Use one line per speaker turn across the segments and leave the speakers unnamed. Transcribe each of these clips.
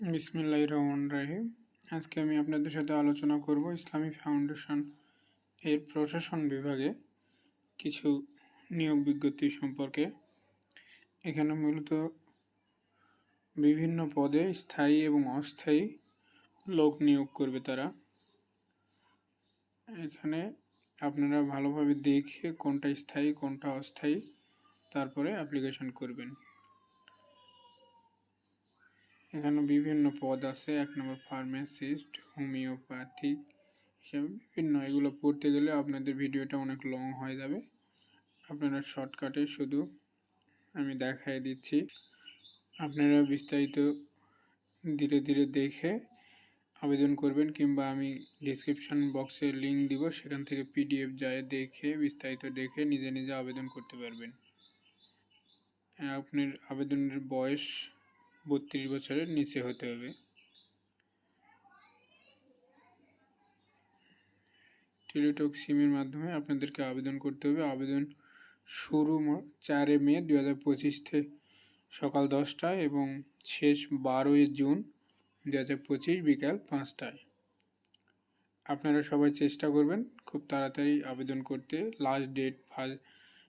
বিসমিল্লাহ রহমান রাহিম। আজকে আমি আপনাদের সাথে আলোচনা করব ইসলামী ফাউন্ডেশন এর প্রশাসন বিভাগে কিছু নিয়োগ বিজ্ঞপ্তি সম্পর্কে। এখানে মূলত বিভিন্ন পদে স্থায়ী এবং অস্থায়ী লোক নিয়োগ করবে তারা। এখানে আপনারা ভালোভাবে দেখে কোনটা স্থায়ী, কোনটা অস্থায়ী, তারপরে অ্যাপ্লিকেশন করবেন। এখানে বিভিন্ন পদ আছে। এক নম্বর ফার্মাসিস্ট হোমিওপ্যাথিক হিসাবে বিভিন্ন। এগুলো পড়তে গেলে আপনাদের ভিডিওটা অনেক লং হয়ে যাবে। আপনারা শর্টকাটে শুধু আমি দেখাই দিচ্ছি। আপনারা বিস্তারিত ধীরে ধীরে দেখে আবেদন করবেন কিংবা আমি ডিসক্রিপশন বক্সে লিঙ্ক দিব। সেখান থেকে পিডিএফ যায়, দেখে, বিস্তারিত দেখে নিজে নিজে আবেদন করতে পারবেন। আপনার আবেদনের বয়স বত্রিশ বছরের নিচে হতে হবে। টেলিটক সিমের মাধ্যমে আপনাদেরকে আবেদন করতে হবে। আবেদন শুরু চারে মে দু হাজার পঁচিশ থেকে সকাল দশটায় এবং শেষ বারোই জুন দু হাজার পঁচিশ বিকাল পাঁচটায়। আপনারা সবাই চেষ্টা করবেন খুব তাড়াতাড়ি আবেদন করতে। লাস্ট ডেট ফার্স্ট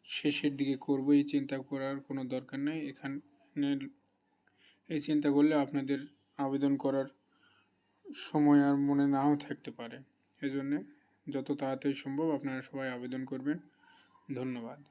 শেষের দিকে করব, এই চিন্তা করার কোনো দরকার নেই। এখানে এই চিন্তা করলে আপনাদের আবেদন করার সময় আর মনে নাও থাকতে পারে। এজন্যে যত তাড়াতাড়ি সম্ভব আপনারা সবাই আবেদন করবেন। ধন্যবাদ।